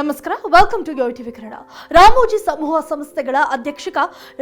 ನಮಸ್ಕಾರ. Welcome to your TV Kannada Ramoji ಸಮೂಹ ಸಂಸ್ಥೆಗಳ ಅಧ್ಯಕ್ಷಕ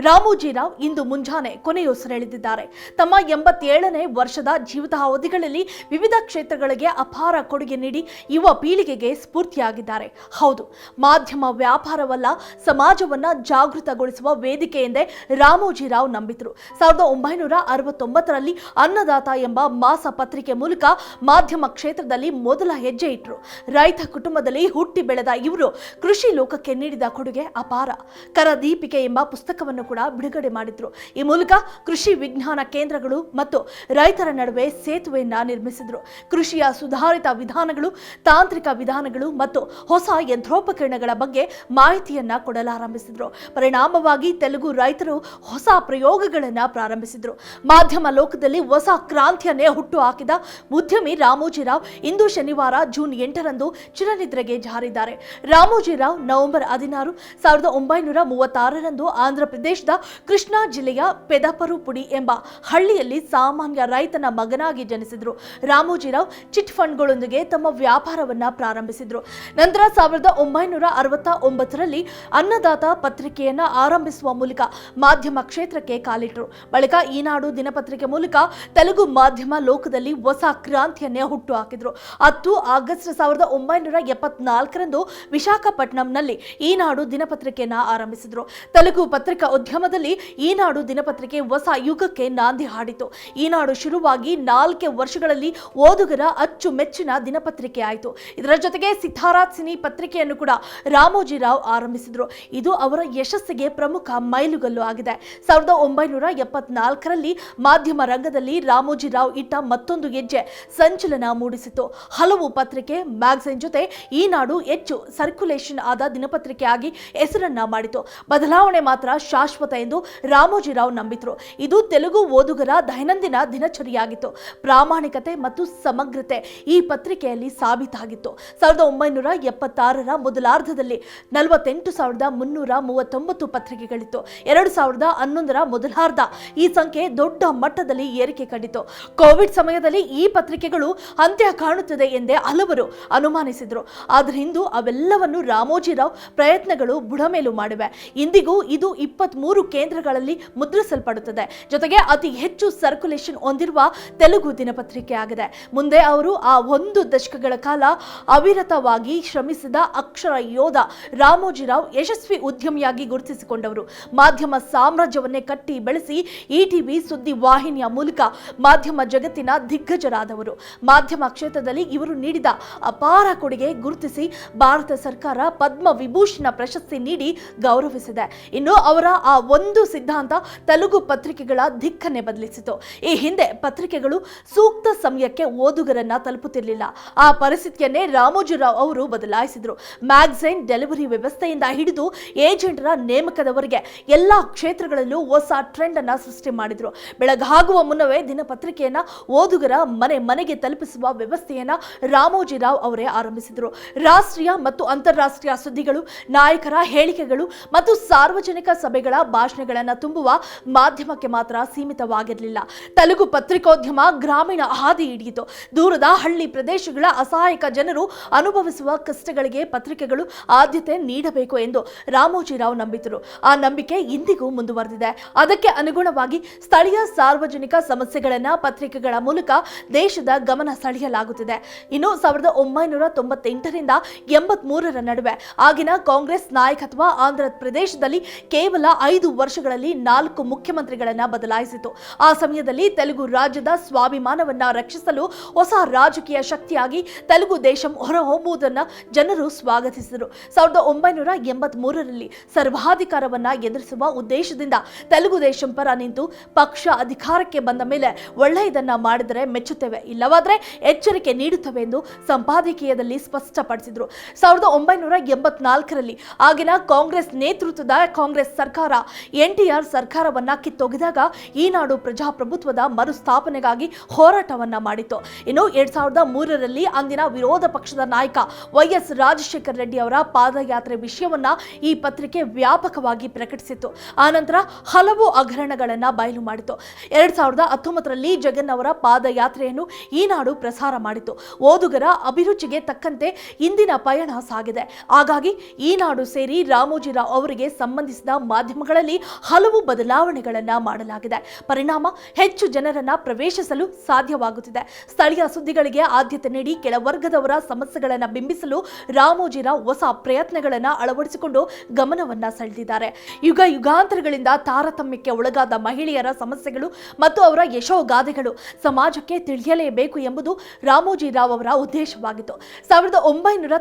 ರಾಮೋಜಿ ರಾವ್ ಇಂದು ಮುಂಜಾನೆ ಕೊನೆಯುಸಿರೆಳೆದಿದ್ದಾರೆ ತಮ್ಮ ಎಂಬತ್ತೇಳನೇ ವರ್ಷದ ಜೀವಿತಾವಧಿಗಳಲ್ಲಿ ವಿವಿಧ ಕ್ಷೇತ್ರಗಳಿಗೆ ಅಪಾರ ಕೊಡುಗೆ ನೀಡಿ ಯುವ ಪೀಳಿಗೆಗೆ ಸ್ಫೂರ್ತಿಯಾಗಿದ್ದಾರೆ. ಹೌದು, ಮಾಧ್ಯಮ ವ್ಯಾಪಾರವಲ್ಲ, ಸಮಾಜವನ್ನ ಜಾಗೃತಗೊಳಿಸುವ ವೇದಿಕೆ ಎಂದೇ ರಾಮೋಜಿರಾವ್ ನಂಬಿದ್ರು. ಸಾವಿರದ ಒಂಬೈನೂರ ಅರವತ್ತೊಂಬತ್ತರಲ್ಲಿ ಅನ್ನದಾತ ಎಂಬ ಮಾಸ ಪತ್ರಿಕೆ ಮೂಲಕ ಮಾಧ್ಯಮ ಕ್ಷೇತ್ರದಲ್ಲಿ ಮೊದಲ ಹೆಜ್ಜೆ ಇಟ್ಟರು ರೈತ ಕುಟುಂಬದಲ್ಲಿ ಹುಟ್ಟಿ ಬೆಳೆದ ಇವರು ಕೃಷಿ ಲೋಕಕ್ಕೆ ನೀಡಿದ ಕೊಡುಗೆ ಅಪಾರ. ಕರದೀಪಿಕೆ ಎಂಬ ಪುಸ್ತಕವನ್ನು ಕೂಡ ಬಿಡುಗಡೆ ಮಾಡಿದ್ರು. ಈ ಮೂಲಕ ಕೃಷಿ ವಿಜ್ಞಾನ ಕೇಂದ್ರಗಳು ಮತ್ತು ರೈತರ ನಡುವೆ ಸೇತುವೆಯನ್ನ ನಿರ್ಮಿಸಿದ್ರು. ಕೃಷಿಯ ಸುಧಾರಿತ ವಿಧಾನಗಳು, ತಾಂತ್ರಿಕ ವಿಧಾನಗಳು ಮತ್ತು ಹೊಸ ಯಂತ್ರೋಪಕರಣಗಳ ಬಗ್ಗೆ ಮಾಹಿತಿಯನ್ನ ಕೊಡಲಾರಂಭಿಸಿದ್ರು. ಪರಿಣಾಮವಾಗಿ ತೆಲುಗು ರೈತರು ಹೊಸ ಪ್ರಯೋಗಗಳನ್ನು ಪ್ರಾರಂಭಿಸಿದ್ರು. ಮಾಧ್ಯಮ ಲೋಕದಲ್ಲಿ ಹೊಸ ಕ್ರಾಂತಿಯನ್ನೇ ಹುಟ್ಟು ಹಾಕಿದ ಉದ್ಯಮಿ ರಾಮೋಜಿರಾವ್ ಇಂದು ಶನಿವಾರ ಜೂನ್ ಎಂಟರಂದು ಚಿರನಿದ್ರೆಗೆ ಜಾರಿದ್ದಾರೆ. ರಾಮೋಜಿರಾವ್ ನವೆಂಬರ್ ಹದಿನಾರು ಸಾವಿರದ ಒಂಬೈನೂರ ಮೂವತ್ತಾರರಂದು ಆಂಧ್ರಪ್ರದೇಶದ ಕೃಷ್ಣಾ ಜಿಲ್ಲೆಯ ಪೆದಪರುಪುಡಿ ಎಂಬ ಹಳ್ಳಿಯಲ್ಲಿ ಸಾಮಾನ್ಯ ರೈತನ ಮಗನಾಗಿ ಜನಿಸಿದರು. ರಾಮೋಜಿರಾವ್ ಚಿಟ್ ಫಂಡ್ಗಳೊಂದಿಗೆ ತಮ್ಮ ವ್ಯಾಪಾರವನ್ನ ಪ್ರಾರಂಭಿಸಿದ್ರು. ನಂತರ ಸಾವಿರದ ಒಂಬೈನೂರ ಅರವತ್ತ ಒಂಬತ್ತರಲ್ಲಿ ಅನ್ನದಾತ ಪತ್ರಿಕೆಯನ್ನು ಆರಂಭಿಸುವ ಮೂಲಕ ಮಾಧ್ಯಮ ಕ್ಷೇತ್ರಕ್ಕೆ ಕಾಲಿಟ್ಟರು ಬಳಿಕ ಈನಾಡು ದಿನಪತ್ರಿಕೆ ಮೂಲಕ ತೆಲುಗು ಮಾಧ್ಯಮ ಲೋಕದಲ್ಲಿ ಹೊಸ ಕ್ರಾಂತಿಯನ್ನೇ ಹುಟ್ಟು ಹಾಕಿದ್ರು. ಹತ್ತು ಆಗಸ್ಟ್ ಸಾವಿರದ ಒಂಬೈನೂರ ಎಪ್ಪತ್ನಾಲ್ಕರಂದು ವಿಶಾಖಪಟ್ಟಣಂನಲ್ಲಿ ಈನಾಡು ದಿನಪತ್ರಿಕೆಯನ್ನ ಆರಂಭಿಸಿದ್ರು. ತೆಲುಗು ಪತ್ರಿಕಾ ಉದ್ಯಮದಲ್ಲಿ ಈನಾಡು ದಿನಪತ್ರಿಕೆ ಹೊಸ ಯುಗಕ್ಕೆ ನಾಂದಿ ಹಾಡಿತು. ಈನಾಡು ಶುರುವಾಗಿ ನಾಲ್ಕೇ ವರ್ಷಗಳಲ್ಲಿ ಓದುಗರ ಅಚ್ಚುಮೆಚ್ಚಿನ ದಿನಪತ್ರಿಕೆ ಆಯಿತು. ಇದರ ಜೊತೆಗೆ ಸಿದ್ಧಾರಾಥ್ ಸಿನಿ ಪತ್ರಿಕೆಯನ್ನು ಕೂಡ ರಾಮೋಜಿರಾವ್ ಆರಂಭಿಸಿದ್ರು. ಇದು ಅವರ ಯಶಸ್ಸಿಗೆ ಪ್ರಮುಖ ಮೈಲುಗಲ್ಲು ಆಗಿದೆ. ಸಾವಿರದ ಒಂಬೈನೂರ ಎಪ್ಪತ್ನಾಲ್ಕರಲ್ಲಿ ಮಾಧ್ಯಮ ರಂಗದಲ್ಲಿ ರಾಮೋಜಿರಾವ್ ಇಟ್ಟ ಮತ್ತೊಂದು ಹೆಜ್ಜೆ ಸಂಚಲನ ಮೂಡಿಸಿತು ಹಲವು ಪತ್ರಿಕೆ, ಮ್ಯಾಗಝೈನ್ ಜೊತೆ ಈನಾಡು ನಾಡು ಹೆಚ್ಚು ಸರ್ಕ್ಯುಲೇಷನ್ ಆದ ದಿನಪತ್ರಿಕೆಯಾಗಿ ಹೆಸರನ್ನ ಮಾಡಿತು. ಬದಲಾವಣೆ ಮಾತ್ರ ಶಾಶ್ವತ ಎಂದು ರಾಮೋಜಿರಾವ್ ನಂಬಿದ್ರು. ಇದು ತೆಲುಗು ಓದುಗರ ದೈನಂದಿನ ದಿನಚರಿಯಾಗಿತ್ತು. ಪ್ರಾಮಾಣಿಕತೆ ಮತ್ತು ಸಮಗ್ರತೆ ಈ ಪತ್ರಿಕೆಯಲ್ಲಿ ಸಾಬೀತಾಗಿತ್ತು. ಸಾವಿರದ ಒಂಬೈನೂರ ಎಪ್ಪತ್ತಾರರ ಮೊದಲಾರ್ಧದಲ್ಲಿ ನಲವತ್ತೆಂಟು ಸಾವಿರದ ಮುನ್ನೂರ ಮೂವತ್ತೊಂಬತ್ತು ಪತ್ರಿಕೆಗಳಿತ್ತು. ಎರಡು ಸಾವಿರದ ಹನ್ನೊಂದರ ಮೊದಲಾರ್ಧ ಈ ಸಂಖ್ಯೆ ದೊಡ್ಡ ಮಟ್ಟದಲ್ಲಿ ಏರಿಕೆ ಕಂಡಿತು. ಕೋವಿಡ್ ಸಮಯದಲ್ಲಿ ಈ ಪತ್ರಿಕೆಗಳು ಅಂತ್ಯ ಕಾಣುತ್ತದೆ ಎಂದೇ ಹಲವರು ಅನುಮಾನಿಸಿದರು. ಆದರೆ ಇಂದು ಅವೆಲ್ಲವನ್ನು ರಾಮೋಜಿರಾವ್ ಪ್ರಯತ್ನಗಳು ಬುಡಮೇಲು ಮಾಡಿವೆ. ಇಂದಿಗೂ ಇದು ಇಪ್ಪತ್ಮೂರು ಕೇಂದ್ರಗಳಲ್ಲಿ ಮುದ್ರಿಸಲ್ಪಡುತ್ತದೆ. ಜೊತೆಗೆ ಅತಿ ಹೆಚ್ಚು ಸರ್ಕ್ಯುಲೇಷನ್ ಹೊಂದಿರುವ ತೆಲುಗು ದಿನಪತ್ರಿಕೆ ಆಗಿದೆ. ಮುಂದೆ ಅವರು ಆ ಒಂದು ದಶಕಗಳ ಕಾಲ ಅವಿರತವಾಗಿ ಶ್ರಮಿಸಿದ ಅಕ್ಷರ ಯೋಧ ರಾಮೋಜಿರಾವ್ ಯಶಸ್ವಿ ಉದ್ಯಮಿಯಾಗಿ ಗುರುತಿಸಿಕೊಂಡವರು. ಮಾಧ್ಯಮ ಸಾಮ್ರಾಜ್ಯವನ್ನೇ ಕಟ್ಟಿ ಬೆಳೆಸಿ ಇಟಿವಿ ಸುದ್ದಿ ವಾಹಿನಿಯ ಮೂಲಕ ಮಾಧ್ಯಮ ಜಗತ್ತಿನ ದಿಗ್ಗಜರಾದವರು. ಮಾಧ್ಯಮ ಕ್ಷೇತ್ರದಲ್ಲಿ ಇವರು ನೀಡಿದ ಅಪಾರ ಕೊಡುಗೆ ಗುರುತಿಸಿ ಭಾರತ ಸರ್ಕಾರ ಪದ್ಮ ವಿಭೂಷಣ ಪ್ರಶಸ್ತಿ ನೀಡಿ ಗೌರವಿಸಿದೆ. ಇನ್ನು ಅವರ ಆ ಒಂದು ಸಿದ್ಧಾಂತ ತೆಲುಗು ಪತ್ರಿಕೆಗಳ ದಿಕ್ಕನ್ನೇ ಬದಲಿಸಿತು. ಈ ಹಿಂದೆ ಪತ್ರಿಕೆಗಳು ಸೂಕ್ತ ಸಮಯಕ್ಕೆ ಓದುಗರನ್ನ ತಲುಪುತ್ತಿರಲಿಲ್ಲ. ಆ ಪರಿಸ್ಥಿತಿಯನ್ನೇ ರಾಮೋಜಿರಾವ್ ಅವರು ಬದಲಾಯಿಸಿದ್ರು. ಮ್ಯಾಗಝೈನ್ ಡೆಲಿವರಿ ವ್ಯವಸ್ಥೆಯಿಂದ ಹಿಡಿದು ಏಜೆಂಟರ ನೇಮಕದವರೆಗೆ ಎಲ್ಲ ಕ್ಷೇತ್ರಗಳಲ್ಲೂ ಹೊಸ ಟ್ರೆಂಡ್ ಅನ್ನ ಸೃಷ್ಟಿ ಮಾಡಿದ್ರು. ಬೆಳಗಾಗುವ ಮುನ್ನವೇ ದಿನಪತ್ರಿಕೆಯನ್ನ ಓದುಗರ ಮನೆ ಮನೆಗೆ ತಲುಪಿಸುವ ವ್ಯವಸ್ಥೆಯನ್ನ ರಾಮೋಜಿರಾವ್ ಅವರೇ ಆರಂಭಿಸಿದರು. ರಾಷ್ಟ್ರೀಯ ಮತ್ತು ಅಂತಾರಾಷ್ಟ್ರೀಯ ಸುದ್ದಿಗಳು, ನಾಯಕರ ಹೇಳಿಕೆಗಳು ಮತ್ತು ಸಾರ್ವಜನಿಕ ಸಭೆಗಳ ಭಾಷಣಗಳನ್ನು ತುಂಬುವ ಮಾಧ್ಯಮಕ್ಕೆ ಮಾತ್ರ ಸೀಮಿತವಾಗಿರಲಿಲ್ಲ. ತೆಲುಗು ಪತ್ರಿಕೋದ್ಯಮ ಗ್ರಾಮೀಣ ಹಾದಿ ಹಿಡಿಯಿತು. ದೂರದ ಹಳ್ಳಿ ಪ್ರದೇಶಗಳ ಅಸಹಾಯಕ ಜನರು ಅನುಭವಿಸುವ ಕಷ್ಟಗಳಿಗೆ ಪತ್ರಿಕೆಗಳು ಆದ್ಯತೆ ನೀಡಬೇಕು ಎಂದು ರಾಮೋಜಿರಾವ್ ನಂಬಿದರು. ಆ ನಂಬಿಕೆ ಇಂದಿಗೂ ಮುಂದುವರೆದಿದೆ. ಅದಕ್ಕೆ ಅನುಗುಣವಾಗಿ ಸ್ಥಳೀಯ ಸಾರ್ವಜನಿಕ ಸಮಸ್ಯೆಗಳನ್ನು ಪತ್ರಿಕೆಗಳ ಮೂಲಕ ದೇಶದ ಗಮನ ಸೆಳೆಯಲಾಗುತ್ತಿದೆ. ಇನ್ನು ಸಾವಿರದ ಒಂಬೈನೂರ ತೊಂಬತ್ತೆಂಟರಿಂದ ಎಂಬತ್ಮೂರರ ನಡುವೆ. ಆಗಿನ ಕಾಂಗ್ರೆಸ್ ನಾಯಕತ್ವ ಆಂಧ್ರ ಪ್ರದೇಶದಲ್ಲಿ ಕೇವಲ ಐದು ವರ್ಷಗಳಲ್ಲಿ ನಾಲ್ಕು ಮುಖ್ಯಮಂತ್ರಿಗಳನ್ನ ಬದಲಾಯಿಸಿತು. ಆ ಸಮಯದಲ್ಲಿ ತೆಲುಗು ರಾಜ್ಯದ ಸ್ವಾಭಿಮಾನವನ್ನ ರಕ್ಷಿಸಲು ಹೊಸ ರಾಜಕೀಯ ಶಕ್ತಿಯಾಗಿ ತೆಲುಗು ದೇಶಂ ಹೊರಹೊಮ್ಮುವುದನ್ನು ಜನರು ಸ್ವಾಗತಿಸಿದರು. ಸಾವಿರದ ಒಂಬೈನೂರ ಎಂಬತ್ ಮೂರರಲ್ಲಿ ಸರ್ವಾಧಿಕಾರವನ್ನ ಎದುರಿಸುವ ಉದ್ದೇಶದಿಂದ ತೆಲುಗು ದೇಶಂ ಪರ ನಿಂತು ಪಕ್ಷ ಅಧಿಕಾರಕ್ಕೆ ಬಂದ ಮೇಲೆ ಒಳ್ಳೆಯದನ್ನ ಮಾಡಿದರೆ ಮೆಚ್ಚುತ್ತೇವೆ. ಇಲ್ಲವಾದರೆ ಎಚ್ಚರಿಕೆ ನೀಡುತ್ತವೆ ಎಂದು ಸಂಪಾದಕೀಯದಲ್ಲಿ ಸ್ಪಷ್ಟಪಡಿಸಿದ್ರು. ಸಾವಿರದ ಒಂಬೈನೂರ ಎಂಬತ್ನಾಲ್ಕರಲ್ಲಿ ಆಗಿನ ಕಾಂಗ್ರೆಸ್ ನೇತೃತ್ವದ ಕಾಂಗ್ರೆಸ್ ಸರ್ಕಾರ ಎನ್ ಟಿ ಆರ್ ಸರ್ಕಾರವನ್ನ ಕಿತ್ತೊಗೆದಾಗ ಈ ನಾಡು ಪ್ರಜಾಪ್ರಭುತ್ವದ ಮರುಸ್ಥಾಪನೆಗಾಗಿ ಹೋರಾಟವನ್ನ ಮಾಡಿತು ಇನ್ನು ಎರಡ್ ಸಾವಿರದ ಮೂರರಲ್ಲಿ ಅಂದಿನ ವಿರೋಧ ಪಕ್ಷದ ನಾಯಕ ವೈಎಸ್ ರಾಜಶೇಖರ ರೆಡ್ಡಿ ಅವರ ಪಾದಯಾತ್ರೆ ವಿಷಯವನ್ನ ಈ ಪತ್ರಿಕೆ ವ್ಯಾಪಕವಾಗಿ ಪ್ರಕಟಿಸಿತ್ತು. ಆನಂತರ ಹಲವು ಹಗರಣಗಳನ್ನ ಬಯಲು ಮಾಡಿತು ಎರಡ್ ಸಾವಿರದ ಹತ್ತೊಂಬತ್ತರಲ್ಲಿ ಜಗನ್ ಅವರ ಪಾದಯಾತ್ರೆಯನ್ನು ಈ ನಾಡು ಪ್ರಸಾರ ಮಾಡಿತು ಓದುಗರ ಅಭಿರುಚಿಗೆ ತಕ್ಕಂತೆ ಇಂದಿನ ಪಯಣ ಸಾಗಿದೆ. ಹಾಗಾಗಿ ಈನಾಡು ಸೇರಿ ರಾಮೋಜಿರಾವ್ ಅವರಿಗೆ ಸಂಬಂಧಿಸಿದ ಮಾಧ್ಯಮಗಳಲ್ಲಿ ಹಲವು ಬದಲಾವಣೆಗಳನ್ನು ಮಾಡಲಾಗಿದೆ. ಪರಿಣಾಮ ಹೆಚ್ಚು ಜನರನ್ನ ಪ್ರವೇಶಿಸಲು ಸಾಧ್ಯವಾಗುತ್ತಿದೆ. ಸ್ಥಳೀಯ ಸುದ್ದಿಗಳಿಗೆ ಆದ್ಯತೆ ನೀಡಿ ಕೆಳವರ್ಗದವರ ಸಮಸ್ಯೆಗಳನ್ನು ಬಿಂಬಿಸಲು ರಾಮೋಜಿರಾವ್ ಹೊಸ ಪ್ರಯತ್ನಗಳನ್ನು ಅಳವಡಿಸಿಕೊಂಡು ಗಮನವನ್ನ ಸೆಳೆದಿದ್ದಾರೆ. ಯುಗ ಯುಗಾಂತರಗಳಿಂದ ತಾರತಮ್ಯಕ್ಕೆ ಒಳಗಾದ ಮಹಿಳೆಯರ ಸಮಸ್ಯೆಗಳು ಮತ್ತು ಅವರ ಯಶೋಗಾದೆಗಳು ಸಮಾಜಕ್ಕೆ ತಿಳಿಯಲೇಬೇಕು ಎಂಬುದು ರಾಮೋಜಿರಾವ್ ಅವರ ಉದ್ದೇಶವಾಗಿತ್ತು. ಸಾವಿರದ ಒಂಬೈನೂರ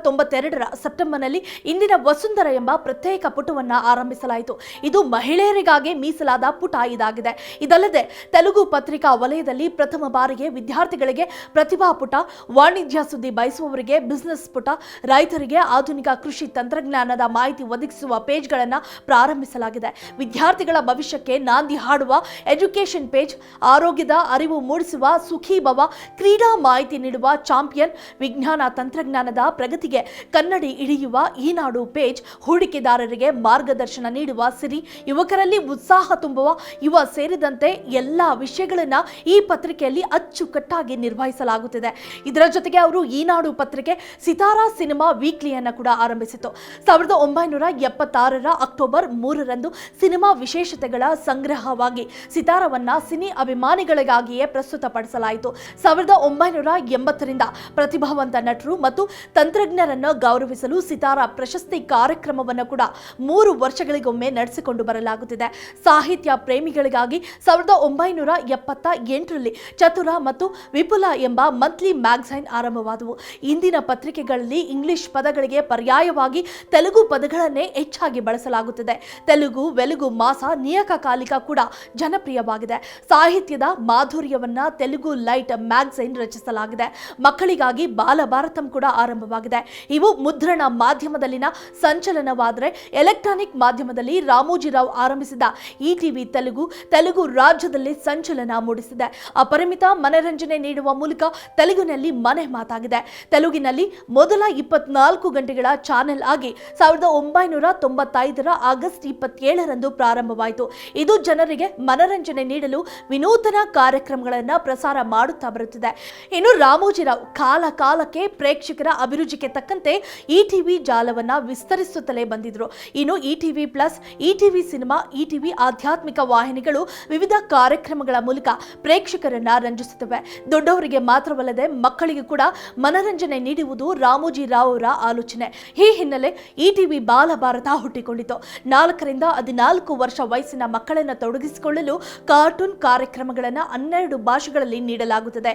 ತೊಂಬತ್ತೆರಡರ ಸೆಪ್ಟೆಂಬರ್ನಲ್ಲಿ ಇಂದಿನ ವಸುಂಧರ ಎಂಬ ಪ್ರತ್ಯೇಕ ಪುಟವನ್ನ ಆರಂಭಿಸಲಾಯಿತು. ಇದು ಮಹಿಳೆಯರಿಗಾಗಿ ಮೀಸಲಾದ ಪುಟ ಇದಾಗಿದೆ. ಇದಲ್ಲದೆ ತೆಲುಗು ಪತ್ರಿಕಾ ವಲಯದಲ್ಲಿ ಪ್ರಥಮ ಬಾರಿಗೆ ವಿದ್ಯಾರ್ಥಿಗಳಿಗೆ ಪ್ರತಿಭಾ ಪುಟ, ವಾಣಿಜ್ಯ ಸುದ್ದಿ ಬಯಸುವವರಿಗೆ ಬಿಸಿನೆಸ್ ಪುಟ, ರೈತರಿಗೆ ಆಧುನಿಕ ಕೃಷಿ ತಂತ್ರಜ್ಞಾನದ ಮಾಹಿತಿ ಒದಗಿಸುವ ಪೇಜ್ಗಳನ್ನು ಪ್ರಾರಂಭಿಸಲಾಗಿದೆ. ವಿದ್ಯಾರ್ಥಿಗಳ ಭವಿಷ್ಯಕ್ಕೆ ನಾಂದಿ ಹಾಡುವ ಎಜುಕೇಷನ್ ಪೇಜ್, ಆರೋಗ್ಯದ ಅರಿವು ಮೂಡಿಸುವ ಸುಖೀಭವ, ಕ್ರೀಡಾ ಮಾಹಿತಿ ನೀಡುವ ಚಾಂಪಿಯನ್, ವಿಜ್ಞಾನ ತಂತ್ರಜ್ಞಾನದ ಪ್ರಗತಿಗೆ ಕನ್ನಡಿ ಇಳಿಯುವ ಈನಾಡು ಪೇಜ್ ಹೂಡಿಕೆದಾರರಿಗೆ ಮಾರ್ಗದರ್ಶನ ನೀಡುವ ಸಿರಿ, ಯುವಕರಲ್ಲಿ ಉತ್ಸಾಹ ತುಂಬುವ, ಯುವ ಸೇರಿದಂತೆ ಎಲ್ಲ ವಿಷಯಗಳನ್ನ ಈ ಪತ್ರಿಕೆಯಲ್ಲಿ ಅಚ್ಚುಕಟ್ಟಾಗಿ ನಿರ್ವಹಿಸಲಾಗುತ್ತಿದೆ. ಇದರ ಜೊತೆಗೆ ಅವರು ಈನಾಡು ಪತ್ರಿಕೆ ಸಿತಾರಾ ಸಿನಿಮಾ ವೀಕ್ಲಿಯನ್ನು ಕೂಡ ಆರಂಭಿಸಿತು ಸಾವಿರದ ಒಂಬೈನೂರ ಎಪ್ಪತ್ತಾರರ ಅಕ್ಟೋಬರ್ ಮೂರರಂದು ಸಿನಿಮಾ ವಿಶೇಷತೆಗಳ ಸಂಗ್ರಹವಾಗಿ ಸಿತಾರವನ್ನ ಸಿನಿ ಅಭಿಮಾನಿಗಳಿಗಾಗಿಯೇ ಪ್ರಸ್ತುತಪಡಿಸಲಾಯಿತು. ಸಾವಿರದ ಒಂಬೈನೂರ ಎಂಬತ್ತರಿಂದ ಪ್ರತಿಭಾವಂತ ನಟರು ಮತ್ತು ತಂತ್ರಜ್ಞರನ್ನು ಗೌರವಿಸಲು ಸಿತಾರ ಪ್ರಶಸ್ತಿ ಕಾರ್ಯಕ್ರಮವನ್ನು ಕೂಡ ಮೂರು ವರ್ಷಗಳಿಗೊಮ್ಮೆ ನಡೆಸಿಕೊಂಡು ಬರಲಾಗುತ್ತಿದೆ. ಸಾಹಿತ್ಯ ಪ್ರೇಮಿಗಳಿಗಾಗಿ ಸಾವಿರದ ಒಂಬೈನೂರ ಎಪ್ಪತ್ತ ಎಂಟರಲ್ಲಿ ಚತುರ ಮತ್ತು ವಿಪುಲ ಎಂಬ ಮಂತ್ಲಿ ಮ್ಯಾಗ್ಝೈನ್ ಆರಂಭವಾದವು. ಇಂದಿನ ಪತ್ರಿಕೆಗಳಲ್ಲಿ ಇಂಗ್ಲಿಷ್ ಪದಗಳಿಗೆ ಪರ್ಯಾಯವಾಗಿ ತೆಲುಗು ಪದಗಳನ್ನೇ ಹೆಚ್ಚಾಗಿ ಬಳಸಲಾಗುತ್ತದೆ. ತೆಲುಗು ವೆಲುಗು ಮಾಸ ನಿಯತಕಾಲಿಕ ಕೂಡ ಜನಪ್ರಿಯವಾಗಿದೆ. ಸಾಹಿತ್ಯದ ಮಾಧುರ್ಯವನ್ನ ತೆಲುಗು ಲೈಟ್ ಮ್ಯಾಗ್ಝೈನ್ ರಚಿಸಲಾಗಿದೆ. ಮಕ್ಕಳಿಗಾಗಿ ಬಾಲಭಾರತಂ ಕೂಡ ಆರಂಭವಾಗಿದೆ. ಇವು ಮುದ್ರಣ ಮಾಧ್ಯಮದಲ್ಲಿನ ಸಂಚಲನವಾದರೆ ಎಲೆಕ್ಟ್ರಾನಿಕ್ ಮಾಧ್ಯಮದಲ್ಲಿ ರಾಮೋಜಿರಾವ್ ಆರಂಭಿಸಿದ ಇ ಟಿವಿ ತೆಲುಗು ತೆಲುಗು ರಾಜ್ಯದಲ್ಲಿ ಸಂಚಲನ ಮೂಡಿಸಿದೆ. ಅಪರಿಮಿತ ಮನರಂಜನೆ ನೀಡುವ ಮೂಲಕ ತೆಲುಗಿನಲ್ಲಿ ಮನೆ ಮಾತಾಗಿದೆ. ತೆಲುಗಿನಲ್ಲಿ ಮೊದಲ ಇಪ್ಪತ್ನಾಲ್ಕು ಗಂಟೆಗಳ ಚಾನೆಲ್ ಆಗಿ ಸಾವಿರದ ಒಂಬೈನೂರ ತೊಂಬತ್ತೈದರ ಆಗಸ್ಟ್ ಇಪ್ಪತ್ತೇಳರಂದು ಪ್ರಾರಂಭವಾಯಿತು. ಇದು ಜನರಿಗೆ ಮನರಂಜನೆ ನೀಡಲು ವಿನೂತನ ಕಾರ್ಯಕ್ರಮಗಳನ್ನು ಪ್ರಸಾರ ಮಾಡುತ್ತಾ ಬರುತ್ತಿದೆ. ಇನ್ನು ರಾಮೋಜಿರಾವ್ ಕಾಲ ಕಾಲಕ್ಕೆ ಪ್ರೇಕ್ಷಕರ ಅಭಿರುಚಿಗೆ ತಕ್ಕಂತೆ ಈ ಟಿವಿ ಜಾಲವನ್ನು ವಿಸ್ತರಿಸುತ್ತಲೇ ಬಂದಿದ್ರು. ಇನ್ನು E T V plus, E T V cinema, E T V ಆಧ್ಯಾತ್ಮಿಕ ವಾಹಿನಿಗಳು ವಿವಿಧ ಕಾರ್ಯಕ್ರಮಗಳ ಮೂಲಕ ಪ್ರೇಕ್ಷಕರನ್ನ ರಂಜಿಸುತ್ತವೆ. ದೊಡ್ಡವರಿಗೆ ಮಾತ್ರವಲ್ಲದೆ ಮಕ್ಕಳಿಗೆ ಕೂಡ ಮನರಂಜನೆ ನೀಡುವುದು ರಾಮೋಜಿ ರಾವ್ ಅವರ ಆಲೋಚನೆ. ಈ ಹಿನ್ನೆಲೆ ಈ ಟಿವಿ ಬಾಲಭಾರತ ಹುಟ್ಟಿಕೊಂಡಿತು. ನಾಲ್ಕರಿಂದ ಹದಿನಾಲ್ಕು ವರ್ಷ ವಯಸ್ಸಿನ ಮಕ್ಕಳನ್ನು ತೊಡಗಿಸಿಕೊಳ್ಳಲು ಕಾರ್ಟೂನ್ ಕಾರ್ಯಕ್ರಮಗಳನ್ನು ಹನ್ನೆರಡು ಭಾಷೆಗಳಲ್ಲಿ ನೀಡಲಾಗುತ್ತದೆ.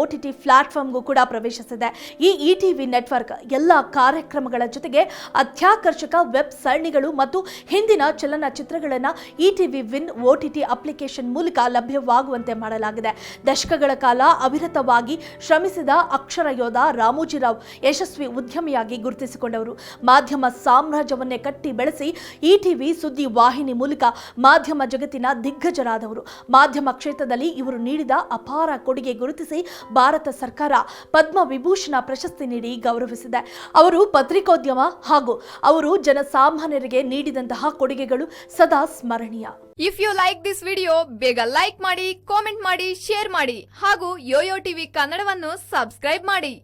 ಓ ಟಿ ಟಿ ಪ್ಲಾಟ್ಫಾರ್ಮ್ಗೂ ಕೂಡ ಪ್ರವೇಶಿಸಿದೆ. ಈ ಇ ಟಿವಿ ನೆಟ್ವರ್ಕ್ ಎಲ್ಲ ಕಾರ್ಯಕ್ರಮಗಳ ಜೊತೆಗೆ ಅತ್ಯಾಕರ್ಷಕ ವೆಬ್ ಸರಣಿಗಳು ಮತ್ತು ಹಿಂದಿನ ಚಲನಚಿತ್ರಗಳನ್ನು E TV win O T T application ಮೂಲಕ ಲಭ್ಯವಾಗುವಂತೆ ಮಾಡಲಾಗಿದೆ. ದಶಕಗಳ ಕಾಲ ಅವಿರತವಾಗಿ ಶ್ರಮಿಸಿದ ಅಕ್ಷರ ಯೋಧ ರಾಮೋಜಿರಾವ್ ಯಶಸ್ವಿ ಉದ್ಯಮಿಯಾಗಿ ಗುರುತಿಸಿಕೊಂಡವರು. ಮಾಧ್ಯಮ ಸಾಮ್ರಾಜ್ಯವನ್ನೇ ಕಟ್ಟಿ ಬೆಳೆಸಿ ಇ ಸುದ್ದಿ ವಾಹಿನಿ ಮೂಲಕ ಮಾಧ್ಯಮ ಜಗತ್ತಿನ ದಿಗ್ಗಜರಾದವರು. ಮಾಧ್ಯಮ ಕ್ಷೇತ್ರದಲ್ಲಿ ಇವರು ನೀಡಿದ ಅಪಾರ ಕೊಡುಗೆ ಗುರುತಿಸಿ ಭಾರತ ಸರ್ಕಾರ ಪದ್ಮ ವಿಭೂಷಣ ಪ್ರಶಸ್ತಿ ನೀಡಿ ಗೌರವಿಸಿದೆ. ಅವರು ಪತ್ರಿಕೋದ್ಯಮ ಹಾಗೂ ಅವರು ಜನಸಾಮಾನ್ಯರಿಗೆ ನೀಡಿದಂತಹ ಕೊಡುಗೆಗಳು ಸದಾ ಸ್ಮರಣೀಯ. If you like this video ಬೇಗ ಲೈಕ್ ಮಾಡಿ ಕಾಮೆಂಟ್ ಮಾಡಿ ಶೇರ್ ಮಾಡಿ ಹಾಗೂ ಯೋಯೋ ಟಿವಿ ಕನ್ನಡವನ್ನು ಸಬ್ಸ್ಕ್ರೈಬ್ ಮಾಡಿ.